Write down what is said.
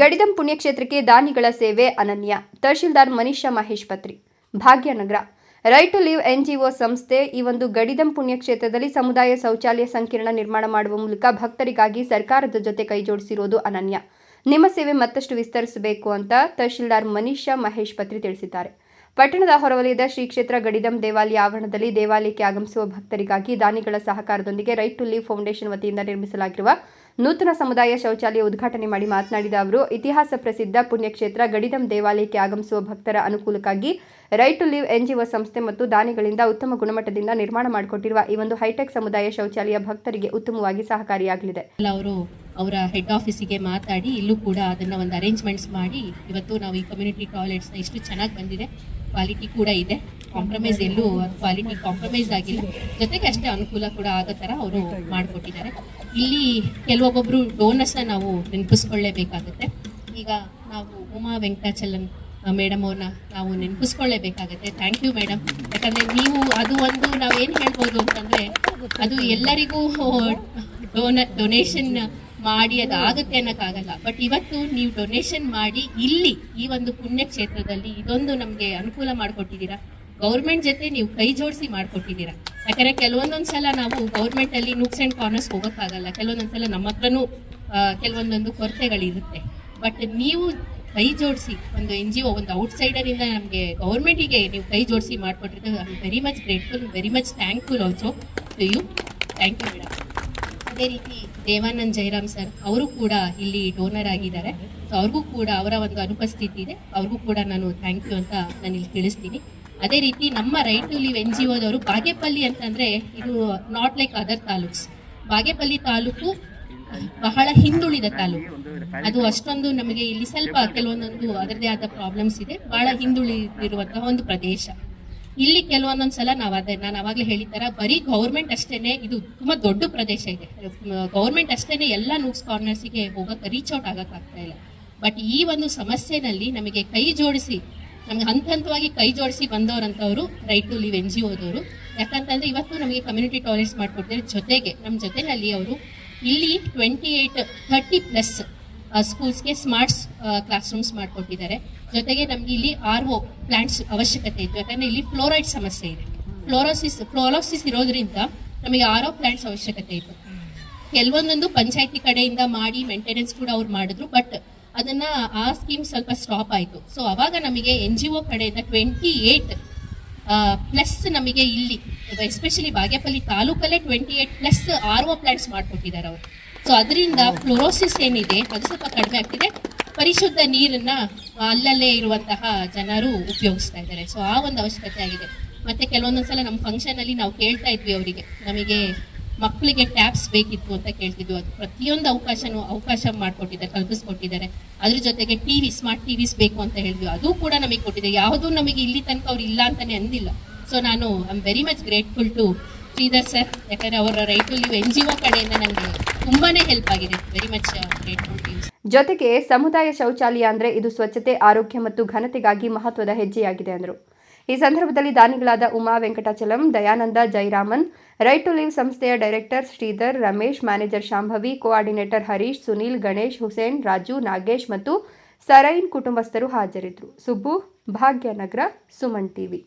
ಗಡಿದಂ ಪುಣ್ಯಕ್ಷೇತ್ರಕ್ಕೆ ದಾನಿಗಳ ಸೇವೆ ಅನನ್ಯ. Tahsildar Manisha Mahesh Patri. Bhagyanagar. Right to live NGO ಸಂಸ್ಥೆ ಈ ಒಂದು ಗಡಿದಂ ಪುಣ್ಯಕ್ಷೇತ್ರದಲ್ಲಿ ಸಮುದಾಯ ಶೌಚಾಲಯ ಸಂಕೀರ್ಣ ನಿರ್ಮಾಣ ಮಾಡುವ ಮೂಲಕ ಭಕ್ತರಿಗಾಗಿ ಸರ್ಕಾರದ ಜೊತೆ ಕೈಜೋಡಿಸಿರುವುದು ಅನನ್ಯ. ನಿಮ್ಮ ಸೇವೆ ಮತ್ತಷ್ಟು ವಿಸ್ತರಿಸಬೇಕು ಅಂತ ತಹಶೀಲ್ದಾರ್ ಮನೀಷಾ ಮಹೇಶ್ ಪತ್ರಿ ತಿಳಿಸಿದ್ದಾರೆ. ಪಟ್ಟಣದ ಹೊರವಲಯದ ಶ್ರೀ ಕ್ಷೇತ್ರ ಗಡಿದಂ ದೇವಾಲಯ ಆವರಣದಲ್ಲಿ ದೇವಾಲಯಕ್ಕೆ ಆಗಮಿಸುವ ಭಕ್ತರಿಗಾಗಿ ದಾನಿಗಳ ಸಹಕಾರದೊಂದಿಗೆ ರೈಟ್ ಟು ಲಿವ್ ಫೌಂಡೇಶನ್ ವತಿಯಿಂದ ನಿರ್ಮಿಸಲಾಗಿರುವ ನೂತನ ಸಮುದಾಯ ಶೌಚಾಲಯ ಉದ್ಘಾಟನೆ ಮಾಡಿ ಮಾತನಾಡಿದ ಅವರು, ಇತಿಹಾಸ ಪ್ರಸಿದ್ಧ ಪುಣ್ಯಕ್ಷೇತ್ರ ಗಡಿದಂ ದೇವಾಲಯಕ್ಕೆ ಆಗಮಿಸುವ ಭಕ್ತರ ಅನುಕೂಲಕ್ಕಾಗಿ ರೈಟ್ ಟು ಲಿವ್ ಎನ್ಜಿಒ ಸಂಸ್ಥೆ ಮತ್ತು ದಾನಿಗಳಿಂದ ಉತ್ತಮ ಗುಣಮಟ್ಟದಿಂದ ನಿರ್ಮಾಣ ಮಾಡಿಕೊಟ್ಟಿರುವ ಈ ಒಂದು ಹೈಟೆಕ್ ಸಮುದಾಯ ಶೌಚಾಲಯ ಭಕ್ತರಿಗೆ ಉತ್ತಮವಾಗಿ ಸಹಕಾರಿಯಾಗಲಿದೆ. ಅವರು ಅವರ ಹೆಡ್ ಆಫೀಸಿಗೆ ಮಾತಾಡಿ, ಇಲ್ಲೂ ಕೂಡ ಅದನ್ನ ಒಂದು ಅರೇಂಜ್ಮೆಂಟ್ಸ್ ಮಾಡಿ, ಇವತ್ತು ನಾವು ಈ ಕಮ್ಯುನಿಟಿ ಟಾಯ್ಲೆಟ್ಸ್ನ ಇಷ್ಟು ಚೆನ್ನಾಗಿ ಬಂದಿದೆ. ಕ್ವಾಲಿಟಿ ಕೂಡ ಇದೆ. ಕಾಂಪ್ರಮೈಸ್ ಎಲ್ಲೂ ಕ್ವಾಲಿಟಿ ಕಾಂಪ್ರಮೈಸ್ ಆಗಿಲ್ಲ. ಜೊತೆಗೆ ಅಷ್ಟೇ ಅನುಕೂಲ ಕೂಡ ಆಗೋ ಥರ ಅವರು ಮಾಡಿಕೊಟ್ಟಿದ್ದಾರೆ. ಇಲ್ಲಿ ಕೆಲವೊಬ್ಬೊಬ್ಬರು ಡೋನರ್ಸ್ನ ನಾವು ನೆನಪಿಸ್ಕೊಳ್ಳೇಬೇಕಾಗುತ್ತೆ. ಈಗ ನಾವು ಉಮಾ ವೆಂಕಟಾಚಲನ್ ಮೇಡಮ್ ಅವ್ರನ್ನ ನಾವು ನೆನಪಿಸ್ಕೊಳ್ಳೇಬೇಕಾಗತ್ತೆ. ಥ್ಯಾಂಕ್ ಯು ಮೇಡಮ್ ಯಾಕಂದರೆ ನೀವು ಅದು ಒಂದು ನಾವೇನು ಹೇಳ್ಬೋದು ಅಂತಂದ್ರೆ ಅದು ಎಲ್ಲರಿಗೂ ಡೋನ ಡೊನೇಷನ್ ಮಾಡಿ ಅದಾಗುತ್ತೆ ಅನ್ನೋಕ್ಕಾಗಲ್ಲ. ಬಟ್ ಇವತ್ತು ನೀವು ಡೊನೇಷನ್ ಮಾಡಿ ಇಲ್ಲಿ ಈ ಒಂದು ಪುಣ್ಯ ಕ್ಷೇತ್ರದಲ್ಲಿ ಇದೊಂದು ನಮಗೆ ಅನುಕೂಲ ಮಾಡಿಕೊಟ್ಟಿದ್ದೀರಾ? ಗೌರ್ಮೆಂಟ್ ಜೊತೆ ನೀವು ಕೈ ಜೋಡಿಸಿ ಮಾಡಿಕೊಟ್ಟಿದ್ದೀರಾ? ಯಾಕಂದರೆ ಕೆಲವೊಂದೊಂದು ಸಲ ನಾವು ಗೌರ್ಮೆಂಟಲ್ಲಿ ನೂಕ್ಸ್ ಅಂಡ್ ಕಾರ್ನರ್ಸ್ ಹೋಗೋಕ್ಕಾಗಲ್ಲ. ಕೆಲವೊಂದೊಂದು ಸಲ ನಮ್ಮ ಹತ್ರನೂ ಕೆಲವೊಂದೊಂದು ಕೊರತೆಗಳಿರುತ್ತೆ. ಬಟ್ ನೀವು ಕೈ ಜೋಡಿಸಿ, ಒಂದು ಎನ್ ಜಿ ಒ ಒಂದು ಔಟ್ಸೈಡರಿಂದ ನಮಗೆ ಗೌರ್ಮೆಂಟಿಗೆ ನೀವು ಕೈ ಜೋಡಿಸಿ ಮಾಡಿಕೊಟ್ಟಿದ್ದು I very much grateful very much thankful also to you thank you madam ಅದೇ ರೀತಿ ದೇವಾನಂದ್ ಜಯರಾಮ್ ಸರ್ ಅವರು ಕೂಡ ಇಲ್ಲಿ ಡೋನರ್ ಆಗಿದ್ದಾರೆ. ಸೊ ಅವ್ರಿಗೂ ಕೂಡ ಅವರ ಒಂದು ಅನುಪಸ್ಥಿತಿ ಇದೆ. ಅವ್ರಿಗೂ ಕೂಡ ನಾನು ಥ್ಯಾಂಕ್ ಯು ಅಂತ ನಾನು ಇಲ್ಲಿ ತಿಳಿಸ್ತೀನಿ. ಅದೇ ರೀತಿ ನಮ್ಮ right to live N G ಒದವರು Bagepalli ಅಂತಂದ್ರೆ ಇದು not like other taluks. Bagepalli taluk ಬಹಳ ಹಿಂದುಳಿದ ತಾಲೂಕು. ಅದು ಅಷ್ಟೊಂದು ನಮಗೆ ಇಲ್ಲಿ ಸ್ವಲ್ಪ ಕೆಲವೊಂದೊಂದು ಅದರದೇ ಆದ ಪ್ರಾಬ್ಲಮ್ಸ್ ಇದೆ. ಬಹಳ ಹಿಂದುಳಿದಿರುವಂತಹ ಒಂದು ಪ್ರದೇಶ. ಇಲ್ಲಿ ಕೆಲವೊಂದೊಂದು ಸಲ ನಾವು ಅದೇ, ನಾನು ಅವಾಗಲೇ ಹೇಳಿತರ ಬರೀ ಗೌರ್ಮೆಂಟ್ ಅಷ್ಟೇನೆ ಇದು ತುಂಬಾ ದೊಡ್ಡ ಪ್ರದೇಶ ಇದೆ. ಗೌರ್ಮೆಂಟ್ ಅಷ್ಟೇನೆ ಎಲ್ಲ ನೂಕ್ಸ್ ಕಾರ್ನರ್ಸಿಗೆ ಹೋಗಕ್ಕೆ ರೀಚ್ ಔಟ್ ಆಗಕ್ ಆಗ್ತಾ ಇಲ್ಲ. ಬಟ್ ಈ ಒಂದು ಸಮಸ್ಯೆನಲ್ಲಿ ನಮಗೆ ಕೈ ಜೋಡಿಸಿ, ನಮ್ಗೆ ಹಂತ ಹಂತವಾಗಿ ಕೈ ಜೋಡಿಸಿ ಬಂದವರಂತವರು right to live N G ಓದವರು ಯಾಕಂತಂದ್ರೆ ಇವತ್ತು ನಮಗೆ ಕಮ್ಯುನಿಟಿ ಟಾಯ್ಲೆಟ್ಸ್ ಮಾಡಿಕೊಡ್ತಾರೆ ಜೊತೆಗೆ ನಮ್ಮ ಜೊತೆನಲ್ಲಿ ಅವರು ಇಲ್ಲಿ ಟ್ವೆಂಟಿ ಏಯ್ಟ್ ಥರ್ಟಿ ಪ್ಲಸ್ ಸ್ಕೂಲ್ಸ್ಗೆ ಸ್ಮಾರ್ಟ್ಸ್ ಕ್ಲಾಸ್ ರೂಮ್ಸ್ ಮಾಡಿಕೊಟ್ಟಿದ್ದಾರೆ. ಜೊತೆಗೆ ನಮ್ಗೆ ಇಲ್ಲಿ ಆರ್ ಒ ಪ್ಲಾಂಟ್ಸ್ ಅವಶ್ಯಕತೆ ಇತ್ತು. ಯಾಕಂದ್ರೆ ಇಲ್ಲಿ ಫ್ಲೋರೈಡ್ ಸಮಸ್ಯೆ ಇದೆ. ಫ್ಲೋರೋಸಿಸ್ ಫ್ಲೋರೋಸಿಸ್ ಇರೋದ್ರಿಂದ ನಮಗೆ ಆರ್ ಒ ಪ್ಲಾಂಟ್ಸ್ ಅವಶ್ಯಕತೆ ಇತ್ತು. ಕೆಲವೊಂದೊಂದು ಪಂಚಾಯತಿ ಕಡೆಯಿಂದ ಮಾಡಿ ಮೇಂಟೆನೆನ್ಸ್ ಕೂಡ ಅವ್ರು ಮಾಡಿದ್ರು ಬಟ್ ಅದನ್ನ ಆ ಸ್ಕೀಮ್ ಸ್ವಲ್ಪ ಸ್ಟಾಪ್ ಆಯಿತು. ಸೊ ಅವಾಗ ನಮಗೆ ಎನ್ ಜಿ ಒ ಕಡೆಯಿಂದ ಟ್ವೆಂಟಿ ಏಟ್ ಪ್ಲಸ್ ನಮಗೆ ಇಲ್ಲಿ especially Bagepalli ತಾಲೂಕಲ್ಲೇ twenty eight plus R O plants ಮಾಡಿಕೊಟ್ಟಿದ್ದಾರೆ ಅವರು. ಸೊ ಅದರಿಂದ ಫ್ಲೋರೋಸಿಸ್ ಏನಿದೆ, ಅದು ಸ್ವಲ್ಪ ಕಡಿಮೆ ಆಗ್ತಿದೆ. ಪರಿಶುದ್ಧ ನೀರನ್ನ ಅಲ್ಲಲ್ಲೇ ಇರುವಂತಹ ಜನರು ಉಪಯೋಗಿಸ್ತಾ ಇದ್ದಾರೆ. ಸೊ ಆ ಒಂದು ಅವಶ್ಯಕತೆ ಆಗಿದೆ. ಮತ್ತೆ ಕೆಲವೊಂದೊಂದ್ಸಲ ನಮ್ಮ ಫಂಕ್ಷನ್ ಅಲ್ಲಿ ನಾವು ಕೇಳ್ತಾ ಇದ್ವಿ ಅವರಿಗೆ. ನಮಗೆ ಮಕ್ಕಳಿಗೆ ಟ್ಯಾಬ್ಸ್ ಬೇಕಿತ್ತು ಅಂತ ಕೇಳ್ತಿದ್ವಿ. ಅದು ಪ್ರತಿಯೊಂದು ಅವಕಾಶನೂ ಅವಕಾಶ ಮಾಡಿಕೊಟ್ಟಿದ್ದಾರೆ, ಕಲ್ಪಿಸ್ಕೊಟ್ಟಿದ್ದಾರೆ. ಅದ್ರ ಜೊತೆಗೆ ಟಿವಿ ಸ್ಮಾರ್ಟ್ ಟಿವಿಸ್ ಬೇಕು ಅಂತ ಹೇಳಿದ್ವಿ. ಅದು ಕೂಡ ನಮಗೆ ಕೊಟ್ಟಿದೆ. ಯಾವುದೂ ನಮಗೆ ಇಲ್ಲಿ ತನಕ ಅವ್ರು ಇಲ್ಲ ಅಂತಾನೆ ಅಂದಿಲ್ಲ. ಸೊ ನಾನು I am very much grateful to Shridhar sir ಯಾಕಂದ್ರೆ ಅವರ ರೈಟು ಇವು ಎನ್ ಜಿ ಒ ಕಡೆಯಿಂದ ನನಗೆ ತುಂಬಾನೇ ಹೆಲ್ಪ್ ಆಗಿದೆ. ವೆರಿ ಮಚ್ ಟು ಜೊತೆಗೆ ಸಮುದಾಯ ಶೌಚಾಲಯ ಅಂದರೆ ಇದು ಸ್ವಚ್ಛತೆ, ಆರೋಗ್ಯ ಮತ್ತು ಘನತೆಗಾಗಿ ಮಹತ್ವದ ಹೆಜ್ಜೆಯಾಗಿದೆ ಅಂದರು. ಈ ಸಂದರ್ಭದಲ್ಲಿ ದಾನಿಗಳಾದ Uma Venkatachalam, Dayananda Jairaman right to live ಸಂಸ್ಥೆಯ director Shridhar Ramesh manager Shambhavi coordinator Harish, Sunil, Ganesh, Hussain, Raju, Nagesh ಮತ್ತು ಸರೈನ್ ಕುಟುಂಬಸ್ಥರು ಹಾಜರಿದ್ದರು ಸುಬ್ಬು, ಭಾಗ್ಯನಗರ, ಸುಮನ್ ಟಿವಿ.